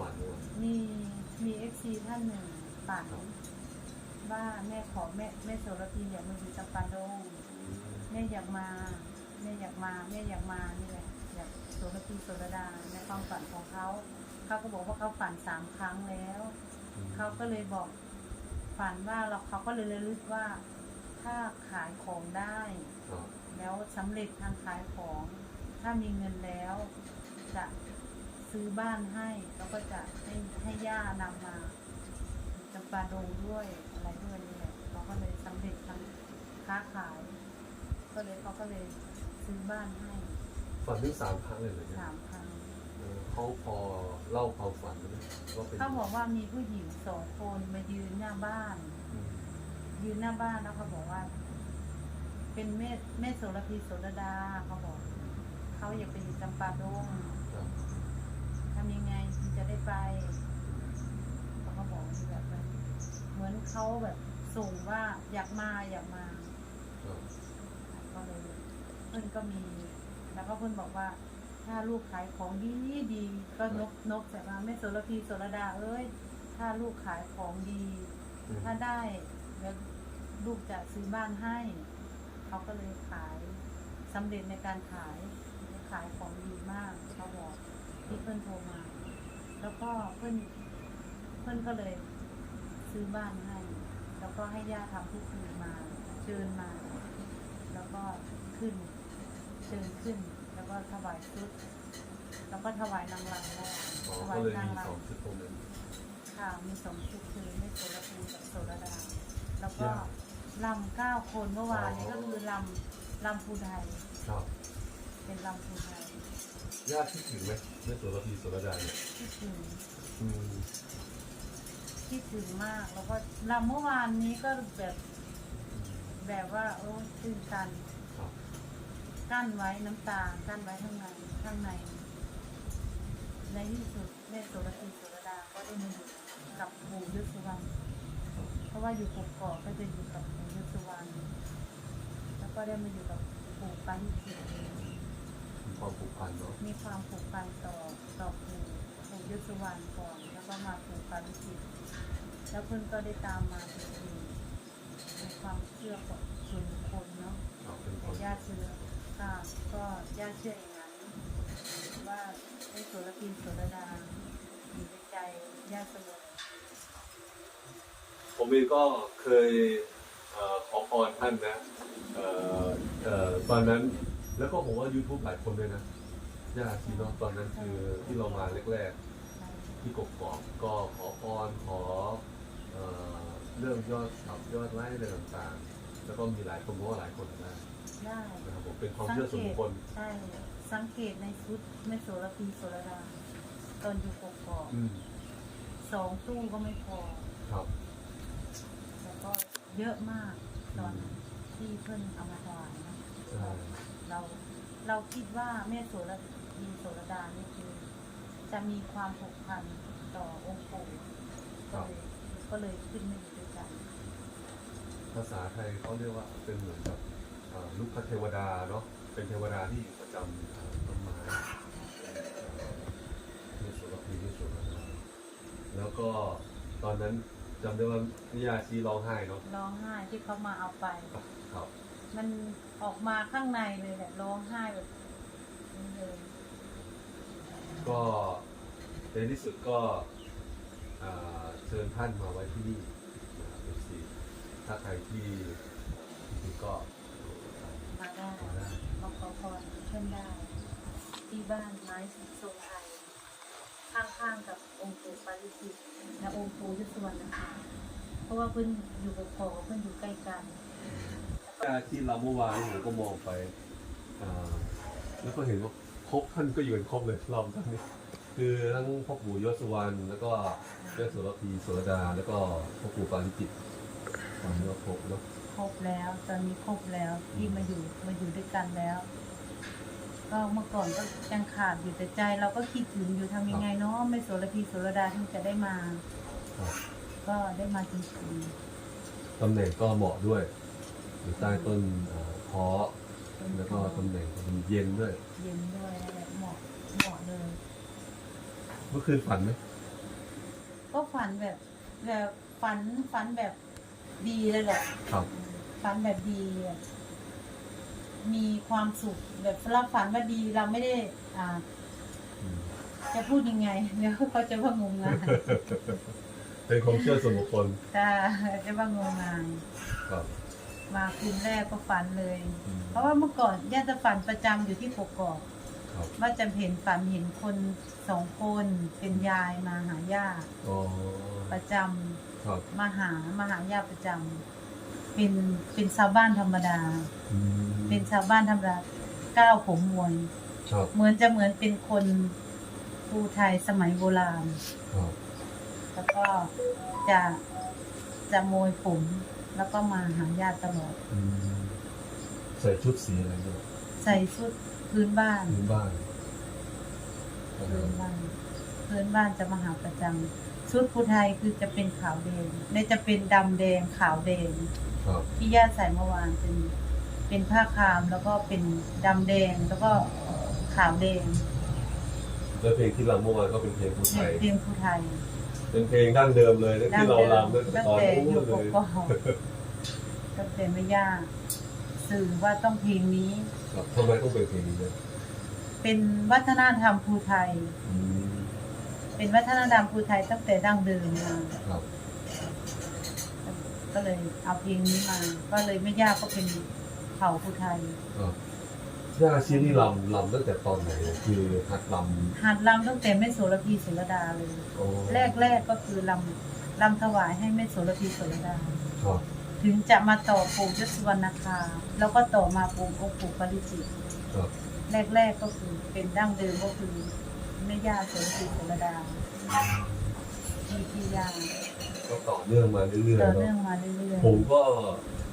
วานเมื่อวานมีมีเอฟซีท่านหนึ่งฝันครับว่าแม่ขอแม่แม่โสระพีอยากมาอยู่จำปาดงแม่อยากมาแม่อยากมาแม่อยากมานี่แหละอยากโสระพีโสระดาในความฝันของเขาเขาก็บอกว่าเขาฝันสามครั้งแล้วเขาก็เลยบอกฝันว่าเราเขาก็เลยระลึกว่า ถ้าขายของได้ครับแล้วสำเร็จทางขายของ ถ้ามีเงินแล้วจะ ซื้อบ้านให้แล้วก็จะให้ให้ย่านำมาจำปาดงด้วยอะไรด้วยนี่แหละเขาก็เลยสำเร็จทางค้าขาย ก็เลยเขาก็เลยซื้อบ้านให้ฝันถึงสามครั้งเลยเหรอเนี่ยสามครั้งเออเขาพอเล่าความฝันไหมว่าเป็นเขาบอกว่ามีผู้หญิงสองคนมายืนหน้าบ้าน อืมยืนหน้าบ้านแล้วเขาบอกว่า เป็นแม่แม่โสระพีโสระดาเขาบอก เขาอยากไปอยู่จำปาดง ครับ ทำยังไงถึง จะได้ไปเขาก็บอกแบบนั้นเหมือนเขาแบบส่งว่าอยากมาอยากมาก็เลยเพื่อนก็มี แล้วก็เพื่อนบอกว่า ถ้าลูกขายของดีดีก็นกนกแต่ว่าแม่โสระพีโสระดาเอ้ย ถ้าลูกขายของดี ถ้าได้แล้วลูกจะซื้อบ้านให้ เขาก็เลยขายสำเร็จในการขายขายของดีมากเขาบอกที่เพื่อนโทรมา แล้วก็เพื่อนเพื่อนก็เลยซื้อบ้านให้ แล้วก็ให้ย่าทำพิธีมาเชิญมา แล้วก็ขึ้นเชิญขึ้น แล้วก็ถวายชุด แล้วก็ถวายนางรำแล้วอ๋อถวาก็ยเลยนางมีรสองชุดตรงนั้นำค่ะมีสองชุดคือไม่โสระพีกับโสระดา แล้วก็ย่า ลำเก้าคนเมื่อวานนี้อ๋อก็คือลำลำภูไทย ครับ เป็นลำภูไทยญาติคิดถึงไหมแม่โสระพีโสระดาเนี่ยที่ถึงอืมที่ถึงมากแล้วก็ลำเมื่อวานนี้ก็แบบแบบว่าโอ้ตื่นตันครับกั้นไว้น้ำตากั้นไว้ข้างในข้างใน ในที่สุดแม่โสระพีโสระดาก็ได้มาอยู่กับปู่ยศสุวรรณครับเพราะว่าอยู่กกอกก็จะอยู่กับปู่ยศสุวรรณแล้วก็ได้มาอยู่กับปู่ปาริจิตมี ความผูกพันเนาะมีความผูกพันต่อต่อปู่ปู่ยศสุวรรณก่อนแล้วก็มาปู่ปาริจิตแล้วเพื่อนก็ได้ตามมาจริงๆในความเชื่อของส่วนบุคคลเนาะครับเป็นคแต่นญาติเชื่อค่ะก็ญาติเชื่ออย่างนั้นว่าไอ้โสระพีโสระดาอยู่ในใจญาติเสมอผมเองก็เคยเอ่อขอพรท่านนะเอ่อเอ่อตอนนั้น แล้วก็ผมว่า YouTube หลายคนด้วยนะญาติพี่เน้องตอนนั้นคือที่เรามาแรกๆ ที่กกอกก็ขอพรขอเอ่อเรื่องยอดสับยอดไลค์อะไรต่างๆ แล้วก็มีหลายคนเพราะว่าหลายคนนะได้ นะครับผมเป็นความเชื่อส่วนบุคคลใช่ สังเกตในชุดแม่โสระพีโสระดา ตอนอยู่กกอกอืมสองตู้ก็ไม่พอ ครับ แล้วก็เยอะมากตอนนั้นที่เพิ่นเอามาถวายนะใช่ เรา เราคิดว่าแม่โสระพีโสระดานี่คือจะมีความผูกพันต่อองค์ปู่ก็เลยก็เลยขึ้นมาอยู่ด้วยกัน ภาษาไทยเขาเรียกว่าเป็นเหมือนกับเอ่อลูกคเทวดาเนาะเป็นเทวดาที่อยู่ประจำเอ่อต้นไม้ในสุรพีที่สุรดาแล้วก็ตอนนั้นจำได้ว่านิยาชีร้องไห้เนาะร้องไห้ที่เขามาเอาไป ครับ มันออกมาข้างในเลยแหละร้องไห้แบบนี้เลยก็ในที่สุดก็เอ่อเชิญท่านมาไว้ที่นี่นะครับสีถ้าใครที่ที่ก็มาได้มาขอพรเพื่อนได้ ที่บ้านไม้สีทรงไทยข้างๆกับองค์ปู่ปาริจิตและองค์ปู่ยศวรรณนะคะเพราะว่าเพื่อนอยู่กับพ่อเพื่อนอยู่ใกล้กัน ที่เราเมื่อวานผมก็มองไปอ่าแล้วก็เห็นว่าครบท่านก็อยู่กันครบเลยรอบท่านนี้ คือทั้งพ่อปู่ยศสุวรรณแล้วก็แม่โสระพีโสระดา แล้วก็พ่อปู่ปาริจิตตอนนี้ก็ครบเนาะครบแล้ว ตอนนี้ครบแล้วที่มาอยู่มาอยู่ด้วยกันแล้ว ก็เมื่อก่อนก็ยังขาดอยู่แต่ใจ เราก็คิดถึงอยู่ทำยังไงเนาะไม่โสระพีโสระดาที่จะได้มาครับก็ได้มาจริงตำแหน่งก็เหมาะด้วย อยู่ใต้ต้นเอ่อเพาะๆแล้วก็ตำแหน่งก็มีเย็นด้วย เย็นด้วยนั่นแหละเหมาะเหมาะเลย เมื่อคืนฝันไหมฝันแบบแบบฝันฝันแบบดีเลยแหละครับ ฝันแบบดีแบบมีความสุขแบบเราฝันว่าดีเราไม่ได้ อ่าอืมจะพูดยังไงเดี๋ยวเขาจะว่างมงายเป็นความเชื่อส่วนบุคคลจะจะว่างมงายครับ มาคืนแรกก็ฝันเลย อืม เพราะว่าเมื่อก่อนย่าจะฝันประจำอยู่ที่กกอกครับว่าจะเห็นฝันเห็นคนสองคนเป็นยายมาหาย่าอ๋อประจำครับมาหามาหาย่าประจำเป็นเป็นชาวบ้านธรรมดา อืมเป็นชาวบ้านธรรมดาก้าวผมมวย ครับเหมือนจะเหมือนเป็นคนภูไทยสมัยโบราณ ครับแล้วก็จะจะโมยผม แล้วก็มาหาญาติตลอด อืมใส่ชุดสีอะไรเนี่ยใส่ชุดพื้นบ้าน พื้นบ้านพื้นบ้านพื้นบ้านจะมาหาประจำชุดภูไทยคือจะเป็นขาวแดงในจะเป็นดำแดงขาวแดง ครับที่ญาติใส่เมื่อวานเป็นเป็นผ้าคามแล้วก็เป็นดำแดงแล้วก็ขาวแดง แล้วเพลงที่รำเมื่อวานก็เป็นเพลงผู้ไทย เพลงภูไทย เป็นเพลงดั้งเดิมเลยที่เรารำตั้งแต่ตั้งตอนแต่นู้อยู่นเลกยกอกตั้งแต่ไม่ยากสื่อว่าต้องเพลงนี้ครับทำไมต้องเป็นเพลงนี้เนี่ยเป็นวัฒนธรรมภูไทยอืมเป็นวัฒนธรรมภูไทยตั้งแต่ดั้งเดิมมาครับก็เลยเอาเพลงนี้มา ก็เลยไม่ยากก็เป็นเผ่าภูไทย ครับย่าชีนี่รำรำตั้งแต่ตอนไหนคือหัดรหัดรำตั้งแต่แม่โสระพีโสระดาเลยำโอ้แรกแรกๆก็คือรำรำถวายให้แม่โสระพีโสระดา ครับถึงจะมาต่อปู่ยศวรรณคาแล้วก็ต่อมาปู่องค์ปู่ปาริจิตครับแรกๆก็คือเป็นดั้งเดิมก็คือแม่ย่าโสระพีโสระดามีพี่ย่าก็ต่อเนื่องมาเรื่อยต่อๆเนื่องเนาะมาเรื่อยผมก็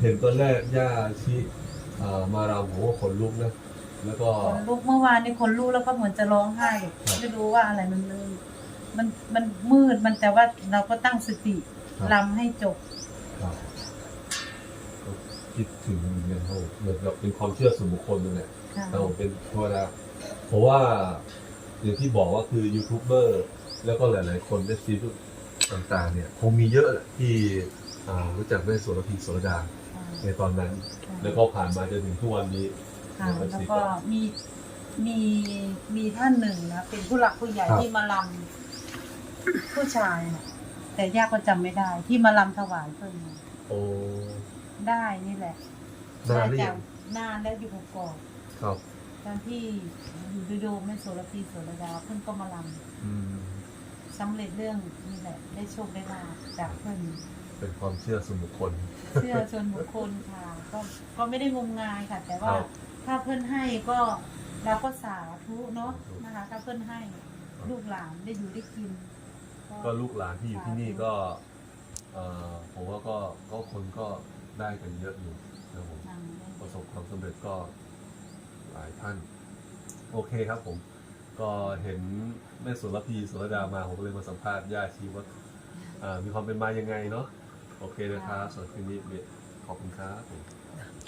เห็นตอนแรกย่าชีอ่ามารำผมก็ขนลุกนะ แล้วก็ๆคนลุกเมื่อวานนี่คนลุกแล้วก็เหมือนจะร้องไห้ครับไม่รู้ว่าอะไรมันมันมันมันมืดมันแต่ว่าเราก็ตั้งสติครับ รำให้จบ ครับก็คิดถึงเนี่ยเขาเหมือนกับเป็นความเชื่อส่วนบุคคลนั่นแหละ ค่ะเราเป็นธรรมดาเพราะว่าอย่างที่บอกว่าคือยูทูบเบอร์แล้วก็หลาย ๆ คนได้ซีรีส์ต่างๆ เนี่ย คงมีเยอะแหละที่อ่ารู้จักแม่โสระพีโสระดาในตอนนั้น แล้วก็ผ่านมาจนถึงทุกวันนี้ ค่ะนะครับแล้วก็มีมีมีท่านหนึ่งนะเป็นผู้หลักผู้ใหญ่ครับ ที่มาลำผู้ชายน่ะแต่ย่าก็จำไม่ได้ ที่มาลำถวายเพิ่นน่ะโอ้ได้นี่แหละนานหรือได้ยังนานแล้วอยู่กกอกครับตอนที่อยู่ดูโดมแม่โสระพีโสระดาเพิ่นก็มาลอืมำสำเร็จเรื่องนี่แหละ ได้โชคได้ลาภจากเพิ่น เป็นความเชื่อส่วนบุคคล เชื่อส่วนบุคคลค่ะ ก็ก็ไม่ได้งมงายค่ะ แต่ว่าครับ ถ้าเพื่อนให้ก็เราก็สาธุเนาะนะคะถ้าเพื่อนให้ลูกหลานได้อยู่ได้กิน ก็ลูกหลานที่อยู่ที่นี่ก็เอ่อผมว่าก็ก็คนก็ได้กันเยอะอยู่นะครับผมนั่งประสบความสำเร็จก็หลายท่าน โอเคครับผม ก็เห็นแม่สุรพีสุรดามาผมก็เลยมาสัมภาษณ์ย่าชีว่าอ่ามีความเป็นมายังไงเนาะโอเคนะครับสำหรับคลิปนี้ขอบคุณครับผม